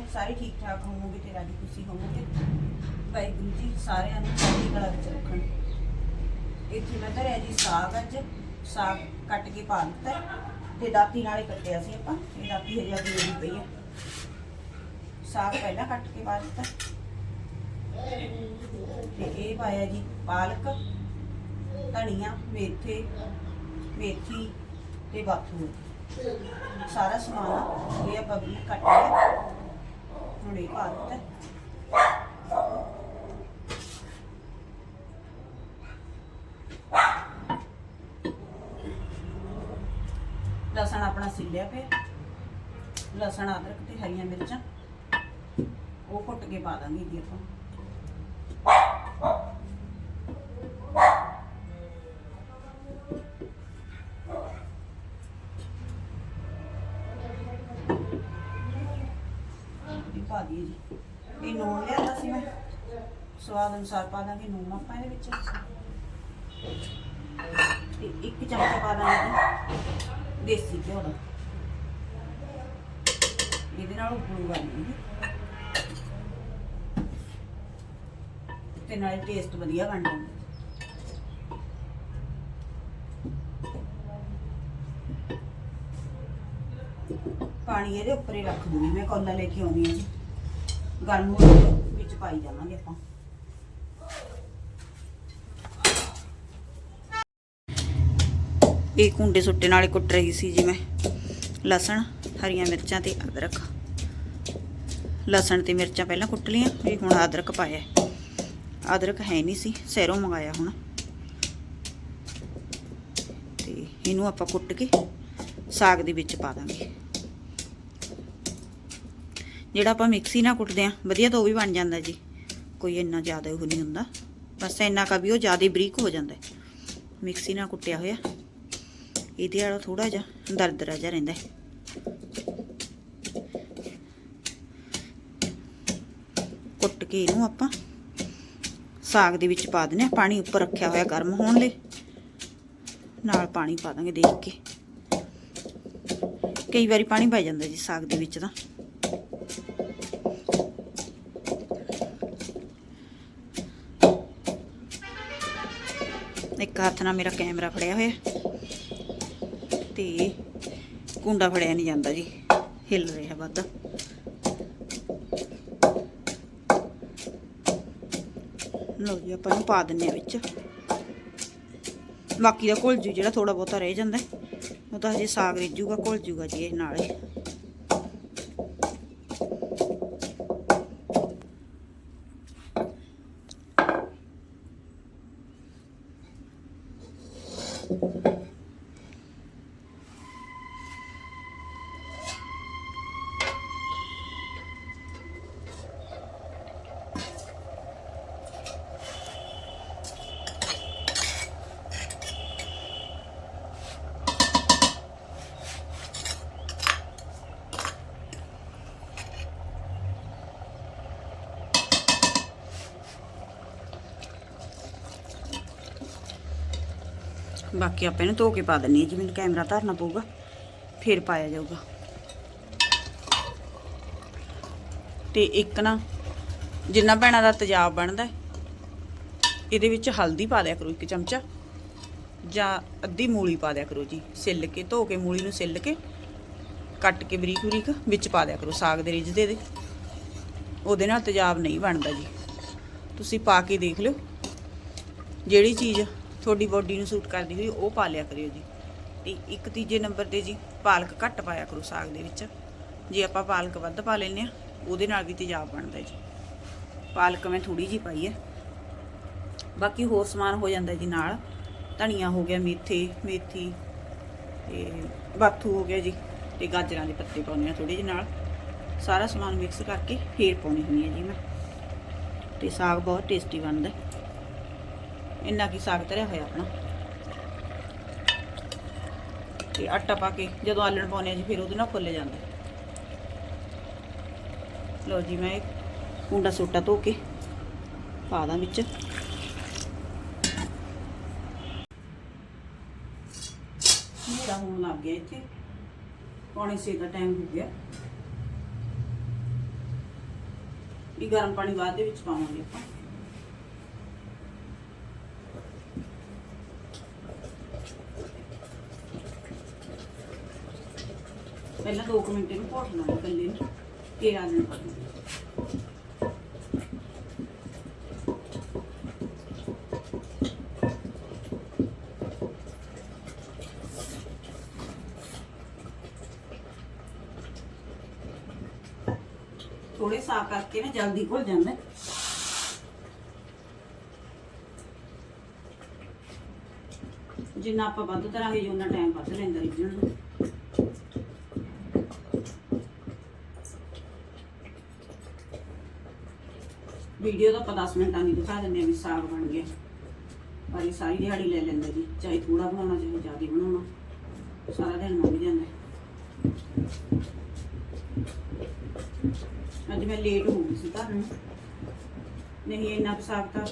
ਤੁਸੀਂ ਸਾਰੇ ਠੀਕ ਠਾਕ ਹੋਵੋਗੇ ਤੇ ਰਾਜੀ ਖੁਸ਼ੀ ਹੋਵੋਗੇ। ਵਾਹਿਗੁਰੂ ਜੀ, ਸਾਰਿਆਂ ਨੂੰ ਚੜ੍ਹਦੀ ਕਲਾ ਵਿੱਚ ਰੱਖਣ। ਇੱਥੇ ਮੈਂ ਧਰਿਆ ਜੀ ਸਾਗ ਅੱਜ। ਸਾਗ ਕੱਟ ਕੇ ਪਾ ਦਿੱਤਾ ਤੇ ਦਾਤੀ ਨਾਲੇ ਕੱਟਿਆ ਸੀ ਆਪਾਂ। ਇਹ ਦਾਤੀ ਹਜੇ ਅੱਗੇ ਨਹੀਂ ਪਈ ਹੈ। ਸਾਗ ਪਹਿਲਾਂ ਕੱਟ ਕੇ ਪਾ ਦਿੱਤਾ। ਤੇ ਇਹ ਪਾਇਆ ਜੀ ਪਾਲਕ, ਧਨੀਆ, ਮੇਥੇ, ਮੇਥੀ ਤੇ ਬਾਥੂ। ਸਾਰਾ ਸਮਾਨ ਇਹ ਆਪਾਂ ਵੀ ਕੱਟ ਲਿਆ। ਹੁਣ ਪਾ ਦਿੱਤਾ। ਲਸਣ ਆਪਣਾ ਸਿੱਲਿਆ ਪਿਆ ਲਸਣ, ਅਦਰਕ ਤੇ ਹਰੀਆਂ ਮਿਰਚਾਂ। ਉਹ ਕੁੱਟ ਕੇ ਪਾ ਦਾਂਗੇ ਜੀ ਆਪਾਂ। ਇਹ ਜੀ ਇਹ ਨੂਣ ਲਿਆਦਾ ਸੀ ਮੈਂ। ਸਵਾਦ ਅਨੁਸਾਰ ਪਾ ਦਾਂਗੇ, ਨੂਣ ਆਪਾਂ ਇਹਦੇ ਵਿੱਚ। ਤੇ ਇੱਕ ਚਮਚਾ ਪਾ ਦਾਂਗੇ ਦੇਸੀ ਘਿਓ ਦਾ। ਇਹਦੇ ਨਾਲ ਉਬਲੂਗਾ ਨਹੀਂ ਜੀ ਤੇ ਨਾਲੇ ਟੇਸਟ ਵਧੀਆ ਬਣ ਜਾਂਦਾ ਪਾਣੀ ਇਹਦੇ ਉੱਪਰ ਹੀ ਰੱਖ ਦੂੰਗੀ ਮੈਂ, ਕੋਲਾ ਲੈ ਕੇ ਆਉਣੀ ਹੈ ਜੀ। ਗਰਮ ਹੋ ਜਾਵੇ ਵਿੱਚ ਪਾਈ ਜਾਵਾਂਗੇ ਆਪਾਂ। ਇਹ ਕੁੰਡੇ ਸੁੱਟੇ ਨਾਲੇ ਕੁੱਟ ਰਹੀ ਸੀ ਜੀ ਮੈਂ। ਲਸਣ, ਹਰੀਆਂ ਮਿਰਚਾਂ ਤੇ ਅਦਰਕ। ਲਸਣ ਤੇ ਮਿਰਚਾਂ ਪਹਿਲਾਂ ਕੁੱਟ ਲਈਆਂ, ਵੀ ਹੁਣ ਅਦਰਕ ਪਾਇਆ ਅਦਰਕ ਹੈ ਨਹੀਂ ਸੀ ਸੈਰੋਂ ਮੰਗਾਇਆ ਹੁਣ। ਤੇ ਇਹਨੂੰ ਆਪਾਂ ਕੁੱਟ ਕੇ ਸਾਗ ਦੇ ਵਿੱਚ ਪਾ ਦਾਂਗੇ। ਜਿਹੜਾ ਆਪਾਂ ਮਿਕਸੀ ਨਾਲ ਕੁੱਟਦੇ ਆ ਵਧੀਆ ਤਾਂ ਉਹ ਵੀ ਬਣ ਜਾਂਦਾ ਜੀ। ਕੋਈ ਇੰਨਾ ਜ਼ਿਆਦਾ ਉਹ ਨਹੀਂ ਹੁੰਦਾ। ਬਸ ਇੰਨਾ ਕਾ ਵੀ ਉਹ ਜ਼ਿਆਦਾ ਬਰੀਕ ਹੋ ਜਾਂਦਾ ਮਿਕਸੀ ਨਾਲ ਕੁੱਟਿਆ ਹੋਇਆ। ਇਹਦੇ ਵਾਲਾ ਥੋੜਾ ਜਿਹਾ ਦਰਦਰਾ ਜਿਹਾ ਰਹਿੰਦਾ ਕੁੱਟ ਕੇ ਇਹਨੂੰ ਆਪਾਂ ਸਾਗ ਦੇ ਵਿੱਚ ਪਾ ਦਿੰਦੇ ਆ ਪਾਣੀ ਉੱਪਰ ਰੱਖਿਆ ਹੋਇਆ ਗਰਮ ਹੋਣ ਲਈ। ਨਾਲ ਪਾਣੀ ਪਾ ਦਾਂਗੇ ਦੇਖ ਕੇ। ਕਈ ਵਾਰੀ ਪਾਣੀ ਪੈ ਜਾਂਦਾ ਜੀ ਸਾਗ ਦੇ ਵਿੱਚ ਤਾਂ। ਇੱਕ ਹੱਥ ਨਾਲ ਮੇਰਾ ਕੈਮਰਾ ਫੜਿਆ ਹੋਇਆ ਤੇ ਕੁੰਡਾ ਫੜਿਆ ਨਹੀਂ ਜਾਂਦਾ ਜੀ, ਹਿੱਲ ਰਿਹਾ ਵੱਧ। ਲਓ ਜੀ, ਆਪਾਂ ਨੂੰ ਪਾ ਦਿੰਨੇ ਆ ਵਿੱਚ। ਬਾਕੀ ਦਾ ਘੁਲ ਜੂ ਜਿਹੜਾ ਥੋੜਾ ਬਹੁਤਾ ਰਹਿ ਜਾਂਦਾ, ਉਹ ਤਾਂ ਹਜੇ ਸਾਗ ਰਿੱਝੂਗਾ, ਘੁਲ ਜੂਗਾ ਜੀ ਇਹ ਨਾਲੇ। ਬਾਕੀ ਆਪਾਂ ਇਹਨੂੰ ਧੋ ਕੇ ਪਾ ਦਿੰਨੀ ਆ ਜੀ ਮੈਨੂੰ ਕੈਮਰਾ ਧਰਨਾ ਪਊਗਾ, ਫਿਰ ਪਾਇਆ ਜਾਊਗਾ। ਤੇ ਇੱਕ ਨਾ, ਜਿੰਨਾ ਭੈਣਾਂ ਦਾ ਤੇਜ਼ਾਬ ਬਣਦਾ ਇਹਦੇ ਵਿੱਚ ਹਲਦੀ ਪਾ ਦਿਆ ਕਰੋ ਇੱਕ ਚਮਚਾ, ਜਾਂ ਅੱਧੀ ਮੂਲੀ ਪਾ ਦਿਆ ਕਰੋ ਜੀ, ਸਿੱਲ ਕੇ, ਧੋ ਕੇ ਮੂਲੀ ਨੂੰ ਸਿੱਲ ਕੇ, ਕੱਟ ਕੇ ਬਰੀਕ ਬਰੀਕ ਵਿੱਚ ਪਾ ਦਿਆ ਕਰੋ, ਸਾਗ ਦੇ ਰਿੱਝਦੇ ਦੇ। ਉਹਦੇ ਨਾਲ ਤੇਜ਼ਾਬ ਨਹੀਂ ਬਣਦਾ ਜੀ। ਤੁਸੀਂ ਪਾ ਕੇ ਦੇਖ ਲਿਓ, ਜਿਹੜੀ ਚੀਜ਼ ਤੁਹਾਡੀ ਬੋਡੀ ਨੂੰ ਸੂਟ ਕਰਦੀ ਹੋਈ ਉਹ ਪਾ ਲਿਆ ਕਰਿਓ ਜੀ। ਤੇ ਇੱਕ ਤੀਜੇ ਨੰਬਰ ਤੇ ਜੀ ਪਾਲਕ ਘੱਟ ਪਾਇਆ ਕਰੋ ਸਾਗ ਦੇ ਵਿੱਚ। ਜੇ ਆਪਾਂ ਪਾਲਕ ਵੱਧ ਪਾ ਲੈਨੇ ਆ ਉਹਦੇ ਨਾਲ ਵੀ ਤੇਜ਼ਾਬ ਬਣਦਾ ਜੀ। ਪਾਲਕ ਮੈਂ ਥੋੜੀ ਜੀ ਪਾਈ ਹੈ। ਬਾਕੀ ਹੋਰ ਸਮਾਨ ਹੋ ਜਾਂਦਾ ਜੀ ਨਾਲ। ਧਨੀਆ ਹੋ ਗਿਆ, ਮੇਥੇ, ਮੇਥੀ ਤੇ ਬਾਥੂ ਹੋ ਗਿਆ ਜੀ। ਤੇ ਗਾਜਰਾਂ ਦੇ ਪੱਤੇ ਪਾਉਣੇ ਆ ਥੋੜੇ ਜਿਹੇ ਨਾਲ। ਸਾਰਾ ਸਮਾਨ ਮਿਕਸ ਕਰਕੇ ਫੇਰ ਪਾਉਣੀ ਹੁੰਦੀ ਹੈ ਜੀ ਮੈਂ। ਤੇ ਸਾਗ ਬਹੁਤ ਟੇਸਟੀ ਬਣਦਾ ਇੰਨਾ ਕੀ ਸਾਗ ਤਰਿਆ ਹੋਇਆ ਆਪਣਾ। ਤੇ ਆਟਾ ਪਾ ਕੇ ਜਦੋਂ ਆਲਣ ਪਾਉਨੇ ਆ ਜੀ, ਫਿਰ ਉਹਦੇ ਨਾਲ ਫੁੱਲ ਜਾਂਦਾ। ਲੋ ਜੀ, ਮੈਂ ਕੁੰਡਾ ਸੋਟਾ ਧੋ ਕੇ ਪਾ ਦਾਂ ਵਿੱਚ। ਹੋਣ ਲੱਗ ਗਿਆ ਇੱਥੇ। ਪਾਣੀ ਸੇ ਦਾ ਟਾਈਮ ਹੋ ਗਿਆ। ਵੀ ਗਰਮ ਪਾਣੀ ਬਾਅਦ ਦੇ ਵਿੱਚ ਪਾਵਾਂਗੇ ਆਪਾਂ। ਪਹਿਲਾਂ 2 ਮਿੰਟ ਇਹਨੂੰ ਘੋਟਣਾ ਹੈ ਇਕੱਲੇ ਨੂੰ, ਫਿਰ ਆ ਜਾਣਾ ਥੋੜੇ ਸਾਫ਼ ਕਰਕੇ ਨਾ ਜਲਦੀ ਘੁਲ ਜਾਂਦਾ। ਜਿੰਨਾ ਆਪਾਂ ਵੱਧ ਤਰਾਂਗੇ ਉਹਨਾਂ ਟਾਈਮ ਵੱਧ ਲੈਂਦਾ ਰਿੱਝਣ ਨੂੰ। ਵੀਡੀਓ ਤਾਂ ਆਪਾਂ 10 ਮਿੰਟਾਂ ਦੀ ਦਿਖਾ ਦਿੰਦੇ ਆ ਵੀ ਸਾਗ ਬਣ ਗਿਆ। ਪਰ ਇਹ ਸਾਰੀ ਦਿਹਾੜੀ ਲੈ ਲੈਂਦਾ ਜੀ, ਚਾਹੇ ਥੋੜਾ ਬਣਾਉਣਾ, ਚਾਹੇ ਜ਼ਿਆਦਾ ਬਣਾਉਣਾ। ਸਾਰਾ ਦਿਨ ਲੰਘ ਜਾਂਦਾ। ਅੱਜ ਮੈਂ ਲੇਟ ਹੋ ਗਈ ਸੀ ਘਰ ਨੂੰ ਨਹੀਂ, ਇੰਨਾ ਕੁ ਸਾਗ ਤਾਂ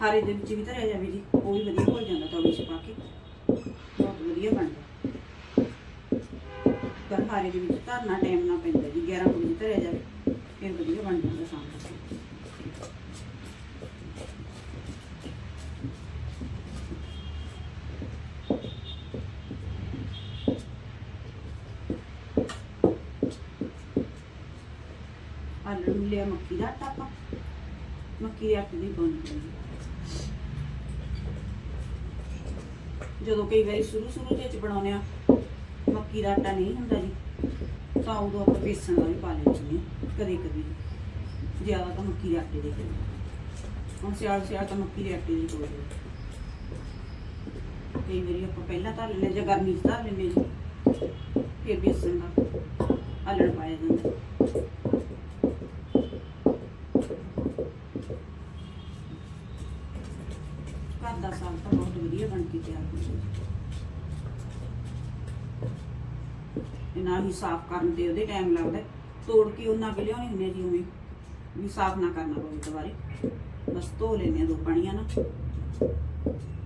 ਹਾਰੇ ਦੇ ਵਿੱਚ ਵੀ ਧਰਿਆ ਜਾਵੇ ਜੀ। ਉਹ ਵੀ ਵਧੀਆ ਹੋ ਜਾਂਦਾ ਤਵੇ 'ਚ ਪਾ ਕੇ। ਬਹੁਤ ਵਧੀਆ ਬਣਦਾ ਪਰ ਹਾਰੇ ਦੇ ਵਿੱਚ ਧਰਨਾ ਟਾਈਮ ਨਾ ਪੈਂਦਾ ਜੀ। 11 ਕੁ ਵਜੇ ਧਰਿਆ ਜਾਵੇ, ਫਿਰ ਵਧੀਆ ਬਣ ਜਾਂਦਾ ਸਾਗ। ਲਿਆ ਮੱਕੀ ਦਾ ਆਟਾ ਆਪਾਂ। ਮੱਕੀ ਦੇ ਆਟੇ ਦੀ ਬਣਦੀ ਹੈ। ਜਦੋਂ ਕਈ ਵਾਰੀ ਸ਼ੁਰੂ ਸ਼ੁਰੂ ਜਿਹੇ ਚ ਆ ਮੱਕੀ ਦਾ ਆਟਾ ਨਹੀਂ ਹੁੰਦਾ ਜੀ, ਤਾਂ ਉਦੋਂ ਆਪਾਂ ਬੇਸਣ ਦਾ ਵੀ ਪਾ ਲੈਂਦੇ ਹਾਂ, ਕਦੇ ਕਦੇ। ਜ਼ਿਆਦਾ ਤਾਂ ਮੱਕੀ ਦੇ ਆਟੇ ਦੇ ਹੀ ਹੁਣ ਸਿਆਲ ਸਿਆਲ ਤਾਂ ਮੱਕੀ ਦੇ ਆਟੇ ਦੀ ਕੋਈ ਕਈ ਵਾਰੀ ਆਪਾਂ ਪਹਿਲਾਂ ਧਰ ਲੈਂਦੇ ਜਾਂ ਗਰਮੀ 'ਚ ਧਰ ਲੈਂਦੇ ਜੀ। ਫਿਰ ਬੇਸਣ ਦਾ ਆਲਣ ਪਾਇਆ ਜਾਂਦਾ। ਤੇ ਨਾ ਹੀ ਸਾਫ਼ ਕਰਨ ਤੇ ਉਹਦੇ ਟਾਈਮ ਲੱਗਦਾ ਤੋੜ ਕੇ ਉਹਨਾਂ ਕੇ ਲਿਆਉਣੀ ਹੁੰਦੀ ਆ ਜੀ ਉਵੇਂ। ਵੀ ਸਾਫ਼ ਨਾ ਕਰਨਾ ਪਵੇ ਦੁਬਾਰੇ ਬਸ ਧੋ ਲੈਂਦੇ ਆ ਦੋ ਪਾਣੀਆਂ ਨਾਲ।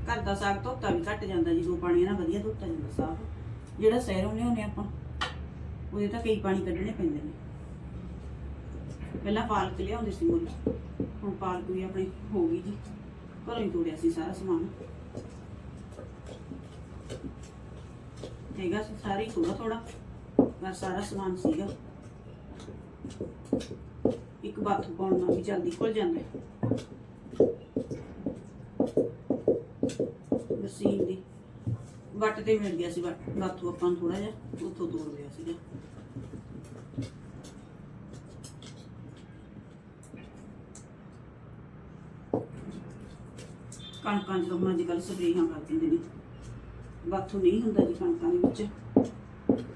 ਘਰ ਦਾ ਸਾਗ ਧੋਤਾ ਵੀ ਘੱਟ ਜਾਂਦਾ ਜੀ, ਦੋ ਪਾਣੀਆਂ ਨਾਲ ਵਧੀਆ ਧੋਤਾ ਜਾਂਦਾ ਸਾਗ ਜਿਹੜਾ ਸਹਿਰੋਂ ਲਿਆਉਂਦੇ ਆਪਾਂ। ਉਹਦੇ ਤਾਂ ਕਈ ਪਾਣੀ ਕੱਢਣੇ ਪੈਂਦੇ ਨੇ। ਪਹਿਲਾਂ ਪਾਲਕ ਲਿਆਉਂਦੇ ਸੀ ਮੁੱਲ। ਹੁਣ ਪਾਲਕ ਵੀ ਆਪਣੀ ਹੋ ਗਈ ਜੀ। ਘਰੋਂ ਹੀ ਤੋੜਿਆ ਸੀ ਸਾਰਾ ਸਮਾਨ। ਹੈਗਾ ਸੀ, ਸਾਰੇ ਥੋੜਾ ਥੋੜਾ ਪਰ ਸਾਰਾ ਸਮਾਨ ਸੀਗਾ। ਇੱਕ ਬਾਥੂ ਪਾਉਣ ਨਾਲ ਵੀ ਜਲਦੀ ਖੁੱਲ ਜਾਂਦਾ। ਮਸ਼ੀਨ ਦੀ ਵੱਟ ਤੇ ਮਿਲ ਗਿਆ ਸੀ ਬਾਥੂ ਆਪਾਂ ਨੂੰ ਥੋੜਾ ਜਿਹਾ, ਉੱਥੋਂ ਤੋੜ ਲਿਆ ਸੀਗਾ। ਕਣਕਾਂ ਜਦੋਂ ਹੁਣ ਅੱਜ ਕੱਲ੍ਹ ਸਪਰੇਹਾਂ ਕਰ ਦਿੰਦੇ ਨੇ। ਬਾਥੂ ਨਹੀਂ ਹੁੰਦਾ ਜੀ ਕਣਕਾਂ ਦੇ ਵਿੱਚ।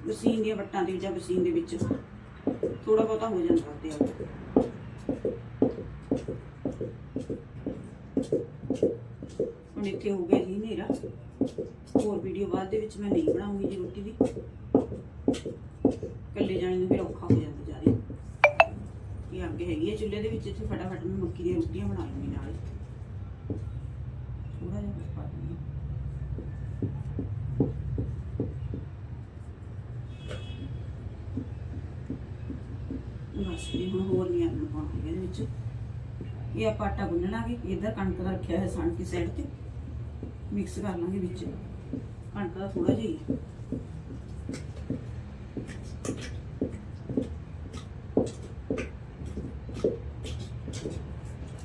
ਮਸ਼ੀਨ ਦੀਆਂ ਵੱਟਾਂ ਦੇ ਜਾਂ ਮਸ਼ੀਨ ਦੇ ਵਿੱਚ ਥੋੜਾ ਬਹੁਤਾ ਹੋ ਜਾਂਦਾ ਤੇ ਹੁਣ ਇੱਥੇ ਹੋ ਗਿਆ ਜੀ ਹਨੇਰਾ। ਹੋਰ ਵੀਡੀਓ ਬਾਅਦ ਦੇ ਵਿੱਚ ਮੈਂ ਨਹੀਂ ਬਣਾਉਂਗੀ ਜੀ ਰੋਟੀ ਦੀ। ਇਕੱਲੇ ਜਾਣੇ ਨੂੰ ਫਿਰ ਔਖਾ ਹੋ ਜਾਂਦਾ ਜ਼ਿਆਦਾ। ਇਹ ਅੱਗੇ ਹੈਗੀ ਹੈ ਚੁੱਲ੍ਹੇ ਦੇ ਵਿੱਚ, ਇੱਥੇ ਫਟਾਫਟ ਮੈਂ ਮੱਕੀ ਦੀਆਂ ਰੋਟੀਆਂ ਬਣਾ ਲੂੰਗੀ ਨਾਲ ਥੋੜਾ ਜਿਹਾ ਕੁਛ ਪਾ ਦਿੰਦੀ ਹਾਂ। ਬਸ ਇਹ ਹੁਣ ਹੋਰ ਨਹੀਂ ਆਲੂ ਪਾਉਣਾ ਹੈਗਾ ਇਹਦੇ ਵਿੱਚ। ਇਹ ਆਪਾਂ ਆਟਾ ਗੁੰਨ ਲਾਂਗੇ। ਇਧਰ ਕਣਕ ਦਾ ਰੱਖਿਆ ਹੈ ਸਣ ਦੀ ਸਾਈਡ ਤੇ। ਮਿਕਸ ਕਰ ਲਾਂਗੇ ਵਿੱਚ। ਕਣਕ ਦਾ ਥੋੜਾ ਜਿਹਾ ਹੀ। ਹੈ।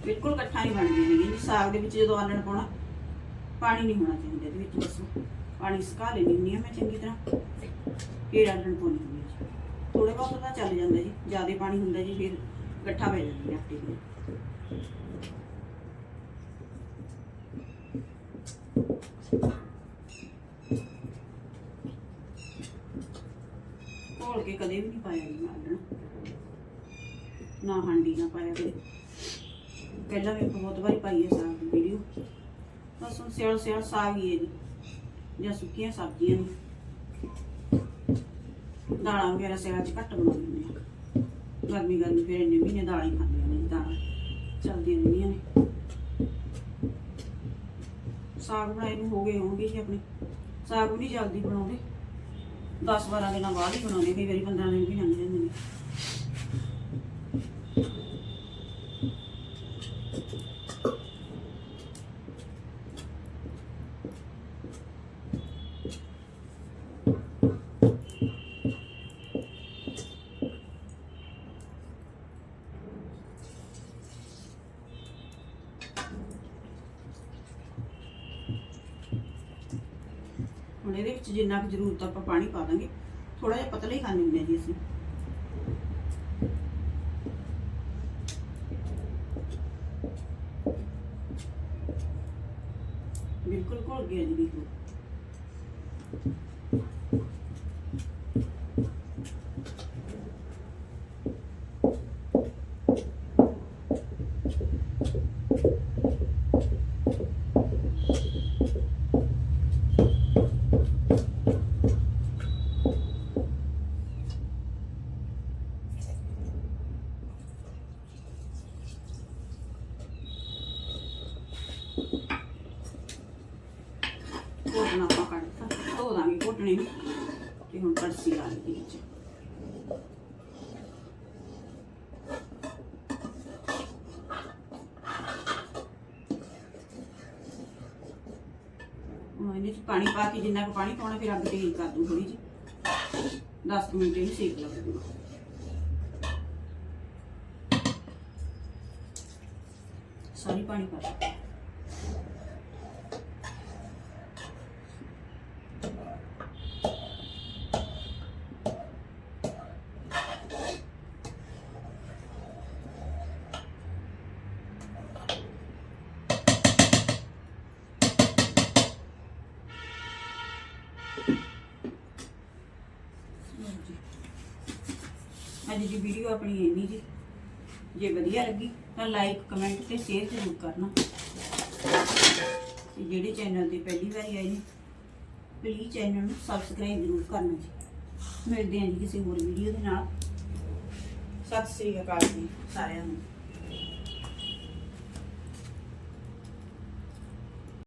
ਬਿਲਕੁਲ ਇਕੱਠਾ ਨਹੀਂ ਬਣਦੀ ਹੈਗੀ ਜੀ। ਸਾਗ ਦੇ ਵਿੱਚ ਜਦੋਂ ਆਲਣ ਪਾਉਣਾ, ਪਾਣੀ ਨਹੀਂ ਹੋਣਾ ਚਾਹੀਦਾ ਇਹਦੇ ਵਿੱਚ ਬਸ। ਪਾਣੀ ਸੁਕਾ ਲੈਣੀ ਹੁੰਦੀ ਆ ਮੈਂ ਚੰਗੀ ਤਰ੍ਹਾਂ। ਫਿਰ ਆਲਣ ਪਾਉਣੀ ਹੁੰਦੀ ਹੈ ਥੋੜੇ ਬਹੁਤ ਤਾਂ ਚੱਲ ਜਾਂਦਾ ਜੀ। ਜ਼ਿਆਦਾ ਪਾਣੀ ਹੁੰਦਾ ਜੀ, ਫਿਰ ਇਕੱਠਾ ਪੈ ਜਾਂਦਾ ਆਟੇ ਦੇ ਘੋਲ ਕੇ ਕਦੇ ਵੀ ਨਹੀਂ ਪਾਇਆ ਜੀ ਮੈਂ ਨਾ ਹਾਂਡੀ ਨਾ ਪਾਇਆ ਕਦੇ ਪਹਿਲਾਂ ਵੀ ਬਹੁਤ ਵਾਰੀ ਪਾਈ ਹੈ ਸਾਗ ਦੀ ਵੀਡੀਓ ਬਸ ਹੁਣ ਸਿਆਲ ਸਿਆਲ ਸਾਗ ਹੀ ਹੈ ਜੀ, ਜਾਂ ਸੁੱਕੀਆਂ ਸਬਜ਼ੀਆਂ ਨੇ। ਦਾਲਾਂ ਵਗੈਰਾ ਸਿਆਲ ਚ ਘੱਟ ਬਣਾਉਂਦੇ ਹੁੰਦੇ ਗਰਮੀ ਗਰਮੀ ਫਿਰ ਇੰਨੇ ਮਹੀਨੇ ਦਾਲਾਂ ਹੀ ਖਾਂਦੀਆਂ ਨੇ ਜੀ, ਦਾਲਾਂ। ਚੱਲਦੀਆਂ ਰਹਿੰਦੀਆਂ ਨੇ ਸਾਗ ਬਣਾਏ ਨੂੰ ਹੋ ਗਏ ਹੋਣਗੇ ਜੀ ਆਪਣੇ। ਸਾਗ ਵੀ ਨਹੀਂ ਜਲਦੀ ਬਣਾਉਂਦੇ। 10 12 ਦਿਨਾਂ ਬਾਅਦ ਹੀ ਬਣਾਉਂਦੇ ਕਈ ਵਾਰੀ 15 ਦਿਨ ਵੀ ਲੰਘ ਹੁਣ ਇਹਦੇ ਵਿੱਚ ਜਿੰਨਾ ਕੁ ਜ਼ਰੂਰਤ ਆਪਾਂ ਪਾਣੀ ਪਾ ਦਾਂਗੇ। ਥੋੜਾ ਜਿਹਾ ਪਤਲਾ ਹੀ ਖਾਣੇ ਹੁੰਦੇ ਆ ਜੀ ਅਸੀਂ। ਬਿਲਕੁਲ ਘੁਲ ਗਿਆ ਜੀ, ਬਿਲਕੁਲ ਘੋਟਣਾ ਆਪਾਂ ਕੱਢਤਾ ਧੋ ਦਾਂਗੇ ਘੋਟਣੇ ਨੂੰ ਤੇ ਹੁਣ ਕੜਛੀ ਲਾ ਲਈ ਵਿੱਚ ਹੁਣ ਇਹਦੇ ਚ ਪਾਣੀ ਪਾ ਕੇ ਜਿੰਨਾ ਕੁ ਪਾਣੀ ਪਾਉਣਾ ਫਿਰ ਅੱਗ ਤੇਜ਼ ਕਰ ਦੂੰ ਥੋੜੀ ਜੀ 10 ਕੁ ਮਿੰਟ ਇਹਨੂੰ ਸੇਕ ਲੱਗੂਗਾ ਸਾਰੀ ਪਾਣੀ ਪਾ ਦਿੱਤਾ ਅੱਜ ਦੀ ਵੀਡੀਓ ਆਪਣੀ ਇੰਨੀ ਜੀ। ਜੇ ਵਧੀਆ ਲੱਗੀ, ਤਾਂ ਲਾਈਕ ਕਮੈਂਟ ਤੇ ਸ਼ੇਅਰ ਜ਼ਰੂਰ ਕਰਨਾ। ਤੇ ਜਿਹੜੇ ਚੈਨਲ ਤੇ ਪਹਿਲੀ ਵਾਰੀ ਆਏ ਨੇ ਪਲੀਜ਼ ਚੈਨਲ ਨੂੰ ਸਬਸਕ੍ਰਾਈਬ ਜ਼ਰੂਰ ਕਰਨਾ ਜੀ। ਮਿਲਦੇ ਹਾਂ ਜੀ ਕਿਸੇ ਹੋਰ ਵੀਡੀਓ ਦੇ ਨਾਲ। ਸਤਿ ਸ੍ਰੀ ਅਕਾਲ ਜੀ ਸਾਰਿਆਂ ਨੂੰ।